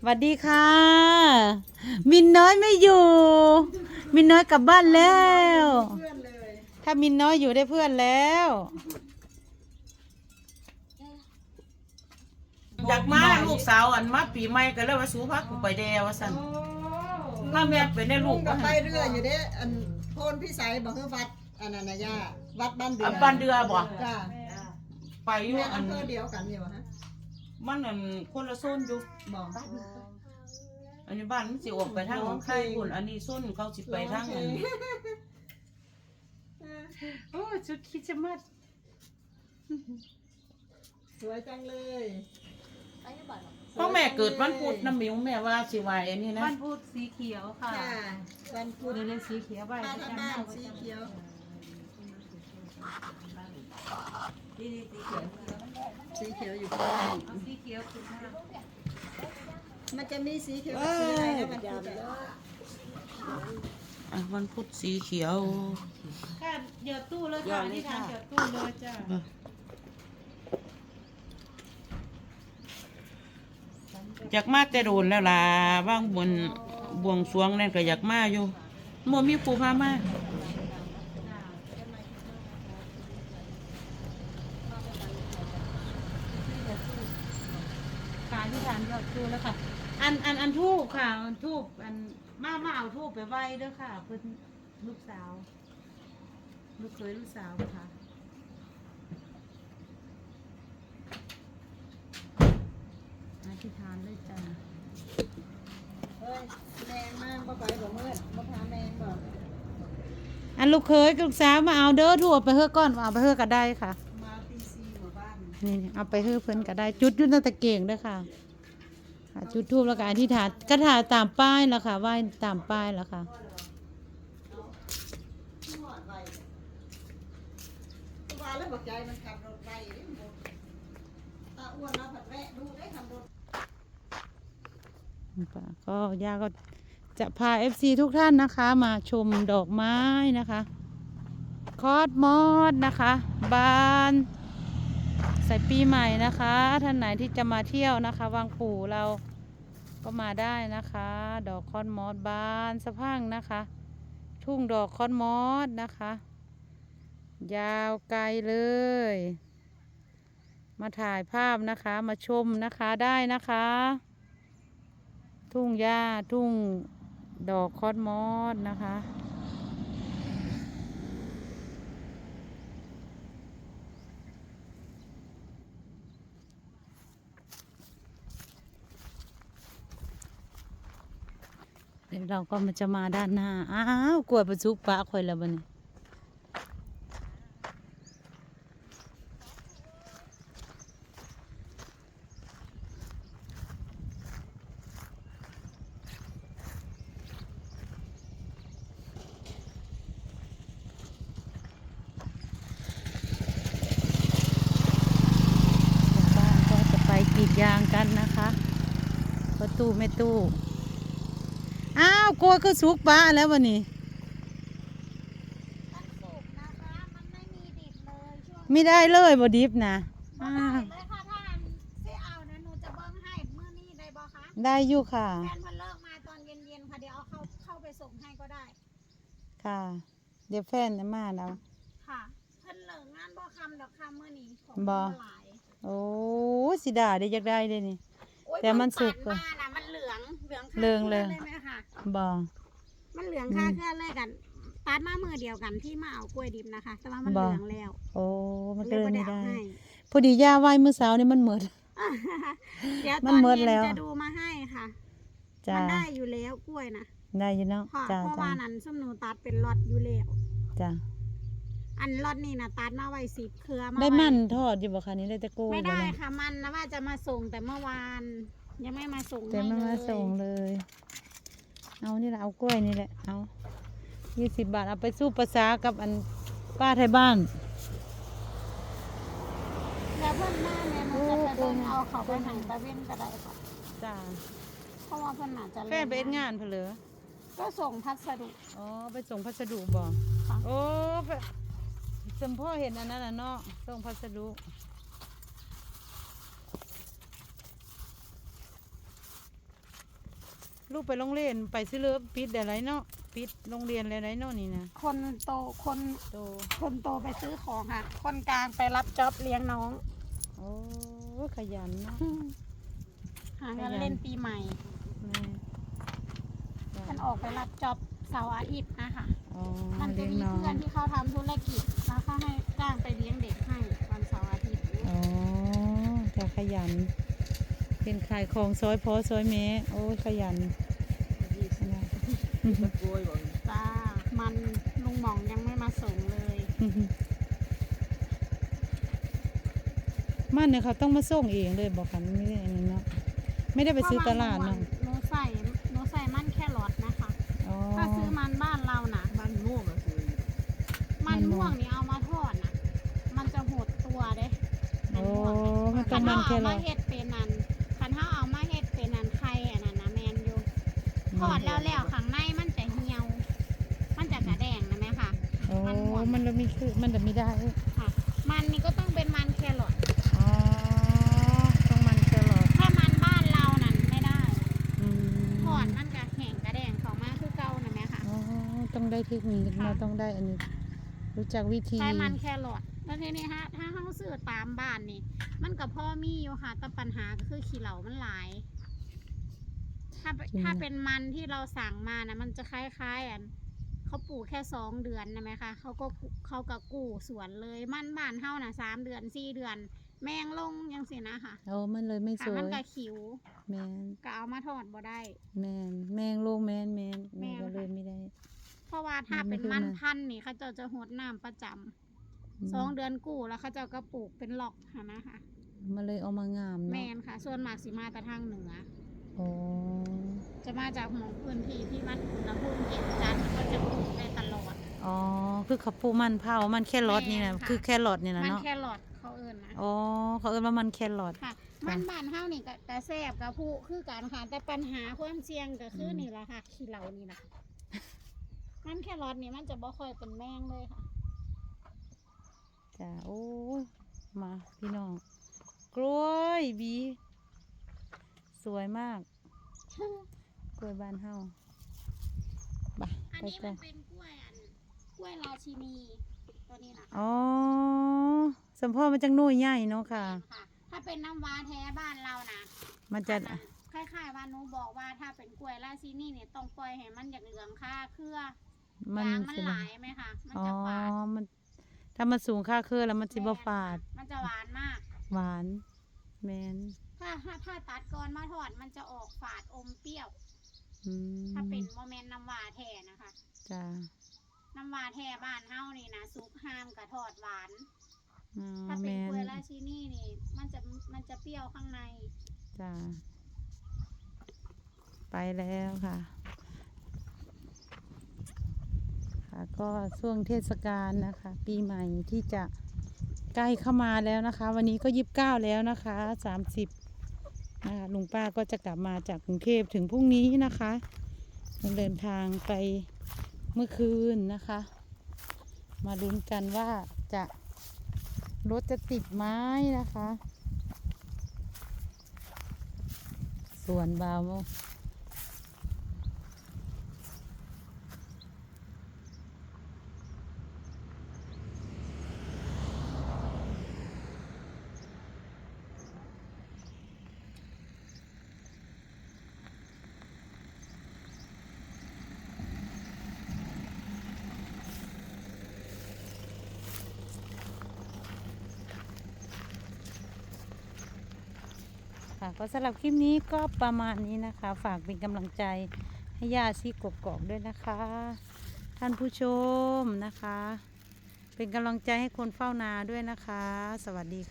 สวัสดีค่ะ มินน้อยไม่อยู่ มินน้อยกลับบ้านแล้วเพื่อนเลยถ้ามินน้อยอยู่ได้เพื่อนแล้วอยากมาลูกสาวอันมาปีใหม่ก็เลยว่าสู้พักกูไปแดวว่าสั่นถ้าแม่ไปได้ลูกก็ก็ไปให้เรื่อยอยู่เด้อันโพนพิสัยบอกคือวัดอันนั้นนะย่าวัดบ้านเดืออันบ้านเดือบ่จ้าไปอยู่แม่อันอำเภอเดียวกันอยู่ฮะ มันอันคนละโซนอยู่บอกอันนี้บ้านมันสิออกไปทางหนองคายพุ่นอันนี้โซนเขาสิไปทางอันนี้โอ้ชุดคริดจะมัดสวยจังเลยเพราะแม่เกิดวันพุธน้ำมิวแม่ว่าสิไหวอันนี้นะบ้านพูดสีเขียวค่ะค่ะวันพุธเดี๋ยวเลยสีเขียวไปป้าทำบ้านสีเขียวสีเขียว อยู่ข้างล่างเอาสีเขียวคือห้ามันจะมีสีเขียวกับสีอะไรนะมันพุธอะอะวันพุธสีเขียว ค่ะเดี๋ยวตู้เลยค่ะที่ทางเดี๋ยวตู้เลยจ้าอยากมาแต่โดนแล้วล่ะว่างบนบวงสรวงนั่นก็อยากมาอยู่บ่มีผู้พามา การที่ทานยอดตู้แล้วค่ะ อันอันอันทูบค่ะอันทูบอันมามาเอาทูบไปไหว้ด้อค่ะ เพื่อนลูกสาวลูกเคยลูกสาวค่ะอธิษฐานเลยจ้าเฮ้ยแมงมากบ่ไปบ่เมื่อนบ่พาแมงบ่อันลูกเคยลูกสาวมาเอาเด้อทูบไปเฮือก่อนเอาไปเฮือก็ได้ค่ะ นี่เอาไปเฮือเพิ่นก็ได้จุดยุ่นตะเก่งด้อค่ะค่ะจุดทูบแล้วก็อธิษฐานก็ถ่ายตามป้ายแล้วค่ะไหว้ตามป้ายแล้วค่ะก็ย่าก็จะพา FC ทุกท่านนะคะ มาชมดอกไม้นะคะ คอสมอสนะคะ บาน ใส่ปีใหม่นะคะ ท่านไหนที่จะมาเที่ยวนะคะ วังปู่เราก็มาได้นะคะ ดอกคอนมอสบานสะพรังนะคะ ทุ่งดอกคอนมอสนะคะ ยาวไกลเลย มาถ่ายภาพนะคะมาชมนะคะได้นะคะ ทุ่งหญ้าทุ่งดอกคอสมอสนะคะ ดี๋ยวเราก็มาจะมาด้านหน้า อ้าวกล้วประจุปลาคอยแล้วบันนี้บ้าก็จะไปกีดยางกันนะคะ ประตูไม่ตู้าวกลัวคือสุกปลาแล้ววันนี้มันสุกนะคะ มันไม่มีดิบเลยช่วงไม่ได้เลยบดิบนะบ่อ้าได้วเลยค่ะถ้าอันสิเอานะหนูจะเบิ้งให้มื้อนี้ได้บ่คะได้อยู่ค่ะแฟนเพิ่นเลิกมาตอนเย็นๆค่ะเดี๋ยวเอาเข้าเข้าไปส่งให้ก็ได้ ค่ะ เดี๋ยวแฟนจะมาแล้ว ค่ะเพิ่นเลิกงานบ่คำดอกคำมื้อนี้ของบ่ เพิ่นหลายโอ้สิดาได้อยากได้เลยนี่โอ้ย แต่มันสุกเพิ่นปาดมาน่ะมันเหลืองเหลืองคาเหลืองเลยครื่ไหมคะบอมันเหลืองค่าเคลื่อนเลยกันปาดมามือเดียวกันที่มาเอากล้วยดิบนะคะ แต่ว่ามันบ่เหลืองแล้ว โอ้มันก็เลยไม่ได้อาให้พอดีย่าไหว้เมื่อเช้านี่มันเหมือดเดี๋ยวมัตอนนหมดเย็นแล้วจะดูมาให้ค่ะจ้ามันได้อยู่แล้วกล้วยนะได้อยู่เนาะค่ะจ้าเพราะจ้าว่านั้นส้มหนูตัดเป็นล็อตอยู่แล้วจ้า อันล็อตนี่นะตัดมาไว้สิบเครือมาได้ไว้มันทอดอยู่บ่คะนี่ได้แต่โก้ไม่บ่ได้ล่ะค่ะมันนะว่าจะมาส่งแต่เมื่อวาน ยังไม่มาส่งแต่ให้ไม่เลมายส่งเลย เอานี่แหละเอากล้วยนี่แหละเอายี่สิบบาทเอาไปสู้ภาษากับอันป้าไทยบ้าน แล้วเพื่อนมาเนี่ยหนูจะไปเบิ่งเอาเขาไปใหางตะเวนก็ได้ค่ะจ้าเพราะว่าเพื่อนอาจจะแฟนไปเอ็ดงานเพนเหลือก็ส่งพัสดุ อ๋อไปส่งพัสดุบ่ค่ะ โอ้ไป สมพ่อเห็นอันนั้นน่ะเนาะส่งพัสดุลูกไปโรงเรียนไปซื้อเลือปิดอะไรเนาะปิดโรงเรียนอะไรเนาะนี่นะคนโตคนโตคนโตไปซื้อของค่ะ คนกลางไปรับจ็อบเลี้ยงน้อง โอ้ขยันเนาะหาเงินเล่นปีใหม่แม่จ้ะมันออกไปรับจ็อบ เสาร์อาทิตย์นะคะอ๋อมันจะเลี้ยงมีน้องเพื่อนที่เขาทำธุรกิจแล้วเขาให้จ้างไปเลี้ยงเด็กให้วันเสาร์อาทิตย์อ๋อจะขยัน เป็นขายของซอยพอซอยแม่โอ้ขยันนะจ้ามันลุงหม่องยังไม่มาส่งเลยมันเนี่ยเขาต้องมาส่งเองเลยบอกกันไม่ได้อันนี้เนาะไม่ได้ไปซื้อตลาดเนาะ หนูใส่หนูใส่มันแค่รอทนะคะ อ๋อ ถ้าซื้อมันบ้านเรานะ มันม่วงอะคือ มันม่วงนี่เอามาทอดนะมันจะหดตัวเด้ โอ้มันต้คัองนมัเฮานแค่เอาหรมาอเฮ็ดเป็นนันคันเฮาเอามาเฮ็ดเป็นนันไข่อันนั้นนะแมนอยู่ทอดแล้วแล้วข้างในมันจะเหี่ยว มันจะกระแดงนะแม่ค่ะ โอ้มันจะมีคือมันจะมีได้ค่ะมันนี่ก็ต้องเป็นมันแครอทอ๋อต้องมันแครอทถ้ามันบ้านเรานั่นไม่ได้อืมทอดมันกระแห้งกระแดงเขามาคือเก่านะแม่ค่ะ อ๋อต้องได้เทคนิคค่ะเราต้องได้อันนี้ รู้จักวิธี ใช้มันแครอท แล้วทีนี้ฮะถ้าเฮาซื้อตามบ้านนี่ มันกับพ่อมีอยู่ค่ะแต่ปัญหาก็คือขี้เหล่ามันหลาย ถ้าเป็นถ้าเป็นมันที่เราสั่งมานะมันจะคล้ายๆอันเขาปลูกแค่สองเดือนนะไหมคะเขาก็กุเขาก็กู้สวนเลยมันบ้านเฮานะสามเดือนสี่เดือน แมงลงยังสินะค่ะโอ้มันเลยไม่สค่ะวมัยนก็ขิวแมนก็เอามาทอดบ่ได้ แมนแมงโลงแมนแมนแมแมนน ก็เลยไม่ได้ เพราะว่าถ้ามันไม่เป็นขึ้นมันนะพันธุ์นี่เขาเจ้าจะหดน้ำประจำม สองเดือนกู้แล้วเขาเจ้าก็ปลูกเป็นหลอกค่ะนะคะมันเลยเอามางามแมเนาะนค่ะ ส่วนมากสิมาแต่ทางเหนือโอ้จะมาจากหมองพื้นที่ที่มันอุณหภูมิเย็นจัดก็จะปลูกได้ตลอด อ๋อคือขับปูมันเผามันแครอทนี่นะแม่นค่ะ คือแครอทนี่นะมันเนาะแครอทเขาเอิ้นนะอ๋อเขาเอิ้นว่ามันแครอท ค่ะ มันบ้านเฮานี่ก็กระแซบกับผู้คือกันค่ะแต่ปัญหาความเสี่ยงก็คืออม นี่แหละค่ะขี้เหล่านี่นะมันแครอทนี่มันจะบ่ค่อยเป็นแมงเลยค่ะ จ้าโอ้ยมาพี่น้อง กล้วยบี สวยมาก กล้วยบ้านเฮาไปอันไปนี้กัมันนเป็นกล้วยอันกล้วยราชินีตัวนี้นะอ๋อสมพ่อมันจังหนุ่ยใหญ่เนาะค่ะ ค่ะ ถ้าเป็นน้ำว้าแท้บ้านเรานะมันจะคล้ายๆว่าหนูบอกว่าถ้าเป็นกล้วยราชินีเนี่ยต้องปล่อยให้มันอย่างเหลืองค่าเครือมันยางมันสิหลายไหมคะมันอ๋อ จะฝาดมัน ถ้ามันสูงค่าเครือแล้วมันสิบ่ฝาด มันจะหวานมาก หวาน แมนถ้าถ้าถ้าตัดก่อนมาทอดมันจะออกฝาดอมเปรี้ยว อืมถ้าเป็นโมเมนต์น้ำหวาแท้นะคะ จ้าน้ำหวาแท้บ้านเฮานี่นะซุปห้ามกับทอดหวาน อ๋อถ้าแมเป็นกนล้วยราชินีนี่ มันจะมันจะเปรี้ยวข้างใน จ้าไปแล้วค่ะ ค่ะ ก็ช่วงเทศกาลนะคะ ปีใหม่ที่จะใกล้เข้ามาแล้วนะคะ วันนี้ก็ยีิบเก้าแล้วนะคะสามสิบนะคะลุงป้าก็จะกลับมาจากกรุงเทพถึงพรุ่งนี้นะคะเดินทางไปเมื่อคืนนะคะ มาลุ้นกันว่าจะรถจะติดไหมนะคะ ส่วนเบาโค่ะ ก็สำหรับคลิปนี้ก็ประมาณนี้นะคะ ฝากเป็นกำลังใจให้ย่าซีกกอกๆด้วยนะคะ ท่านผู้ชมนะคะ เป็นกำลังใจให้คนเฝ้านาด้วยนะคะ สวัสดีค่ะ